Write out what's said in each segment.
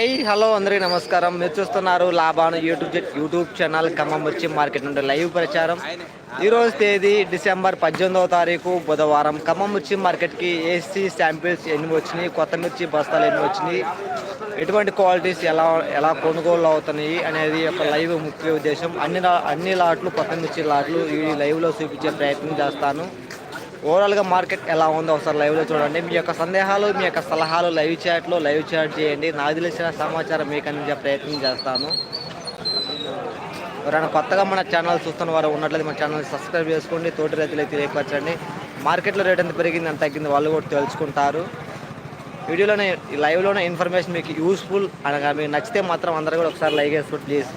Hi hello అందరికీ నమస్కారం. మీరు చూస్తున్నారు లాభాను యూట్యూబ్ యూట్యూబ్ ఛానల్ ఖమ్మం వచ్చి మార్కెట్ నుండి లైవ్ ప్రచారం. ఈరోజు తేదీ డిసెంబర్ పద్దెనిమిదవ తారీఖు బుధవారం. ఖమ్మం మిర్చి మార్కెట్కి ఏసీ శాంపిల్స్ ఎన్ని వచ్చినాయి కొత్త మిర్చి బస్తాలు ఎన్ని వచ్చినాయి ఎటువంటి క్వాలిటీస్ ఎలా ఎలా కొనుగోలు అవుతున్నాయి అనేది ఒక లైవ్ ముఖ్య ఉద్దేశం. అన్ని అన్ని లాట్లు కొత్త మిర్చి లాట్లు ఈ లైవ్లో చూపించే ప్రయత్నం చేస్తాను. ఓవరాల్గా మార్కెట్ ఎలా ఉందో ఒకసారి లైవ్లో చూడండి. మీ యొక్క సందేహాలు మీ యొక్క సలహాలు లైవ్ చాట్లో లైవ్ చాట్ చేయండి. నాకు తెలిసిన సమాచారం మీకు అందించే ప్రయత్నం చేస్తాను. ఎవరైనా కొత్తగా మన ఛానల్ చూస్తున్న వారు ఉన్నట్లయితే మన ఛానల్ సబ్స్క్రైబ్ చేసుకోండి. తోటి రైతులకు తెలియపరచండి. మార్కెట్లో రేట్ ఎంత పెరిగింది ఎంత తగ్గింది వాళ్ళు కూడా తెలుసుకుంటారు. వీడియోలోనే లైవ్లోనే ఇన్ఫర్మేషన్ మీకు యూస్ఫుల్ అనగా మీకు నచ్చితే మాత్రం అందరూ కూడా ఒకసారి లైక్ చేసుకోండి ప్లీజ్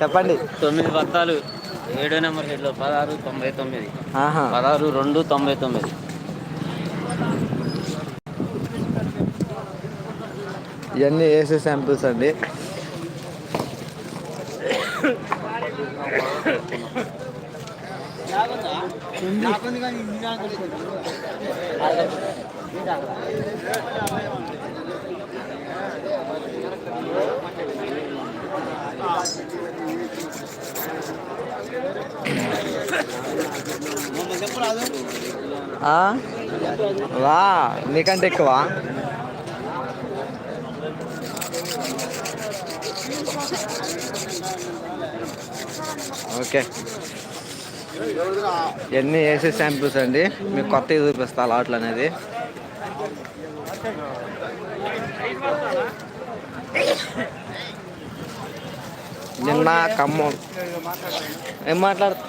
చెప్పండి. తొమ్మిది బత్తాలు ఏడో నెంబర్ హెడ్లో పదహారు తొంభై తొమ్మిది. పదహారు రెండు తొంభై తొమ్మిది. ఇవన్నీ ఏసీ శాంపిల్స్ అండి. వా నీకంటే ఎక్కువ? ఓకే. ఎన్ని ఏసీ శాంపిల్స్ అండి? మీకు కొత్త చూపిస్తా లాట్లు అనేది నిన్న ఖమ్మం. ఏం మాట్లాడుతా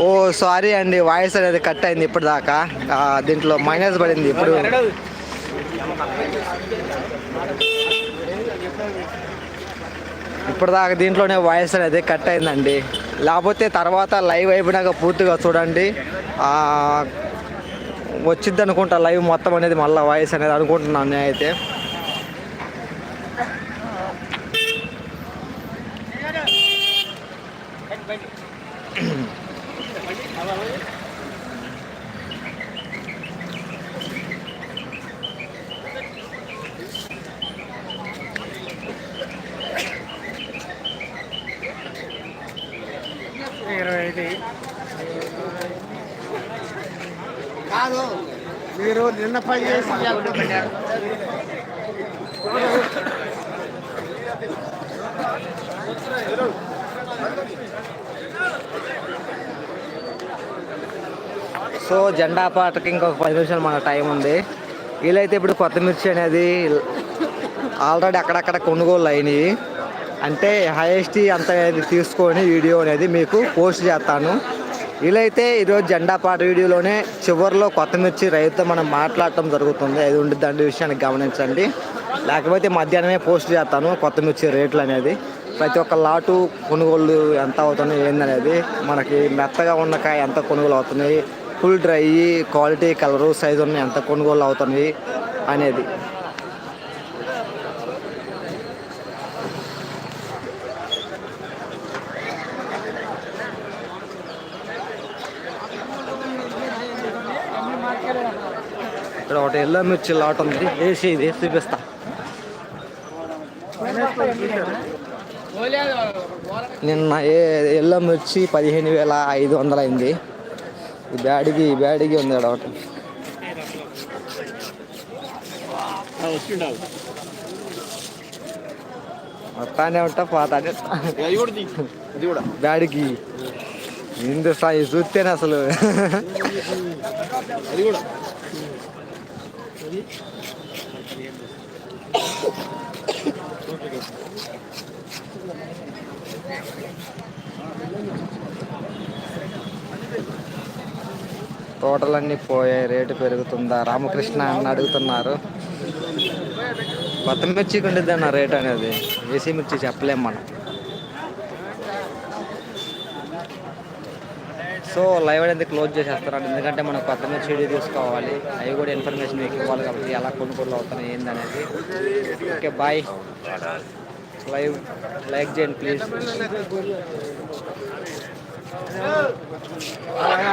ఓ సారీ అండి వాయిస్ అనేది కట్ అయింది ఇప్పుడు దాకా దీంట్లో మైనస్ పడింది ఇప్పుడు. ఇప్పుడు దాకా దీంట్లోనే వాయిస్ అనేది కట్ అయిందండి. లేకపోతే తర్వాత లైవ్ అయిపోయినాక పూర్తిగా చూడండి. ఆ, వచ్చిద్ది అనుకుంటా లైవ్ మొత్తం అనేది మళ్ళీ వాయిస్ అనేది అనుకుంటున్నాను నేనైతే. మీరు నిన్న పని చేసి సో జెండా పాటకి ఇంకొక పది నిమిషాలు మన టైం ఉంది. వీలైతే ఇప్పుడు కొత్త మిర్చి అనేది ఆల్రెడీ అక్కడక్కడ కొనుగోలు అయినాయి. అంటే హైయెస్ట్ అంత అనేది తీసుకొని వీడియో అనేది మీకు పోస్ట్ చేస్తాను. వీలైతే ఈరోజు జెండా పాట వీడియోలోనే చివరిలో కొత్త మిర్చి రైతుతో మనం మాట్లాడటం జరుగుతుంది. అది ఉండి దాని విషయాన్ని గమనించండి. లేకపోతే మధ్యాహ్నమే పోస్ట్ చేస్తాను కొత్త మిర్చి రేట్లు అనేది. ప్రతి ఒక్క లాటు కొనుగోలు ఎంత అవుతుంది ఏందనేది. మనకి మెత్తగా ఉన్న కాయ ఎంత కొనుగోలు అవుతున్నాయి full dry quality colour size ఉన్నాయి ఎంత కొనుగోలు అవుతున్నాయి అనేది. ఇక్కడ ఒకటి ఎల్లో మిర్చి లాట్ ఉంది. వేసి ఇది చూపిస్తా. నిన్న ఏ ఎల్లో మిర్చి పదిహేను వేల ఐదు వందలు అయింది. ఈ బ్యాడిగి ఈ బ్యాడిగి ఉంది ఇక్కడ ఒకటి. మొత్తానే ఉంటా పోతానే. ఇది ఇందు సాయి చూస్తేనే అసలు. అది తోటలన్నీ పోయాయి రేటు పెరుగుతుందా? రామకృష్ణ అని అడుగుతున్నారు. కొత్త మిర్చికి ఉండేది అన్న రేట్ అనేది. ఏసీ మిర్చి చెప్పలేం మనం. సో లైవ్ అనేది క్లోజ్ చేసేస్తారు ఎందుకంటే మనం కొత్తగా మిర్చి తీసుకోవాలి. అవి కూడా ఇన్ఫర్మేషన్ మీకు ఇవ్వాలి కాబట్టి ఎలా కొనుగోలు అవుతున్నాయి ఏందనేది ఓకే బాయ్. లైవ్ లైక్ చేయండి ప్లీజ్. అలాగే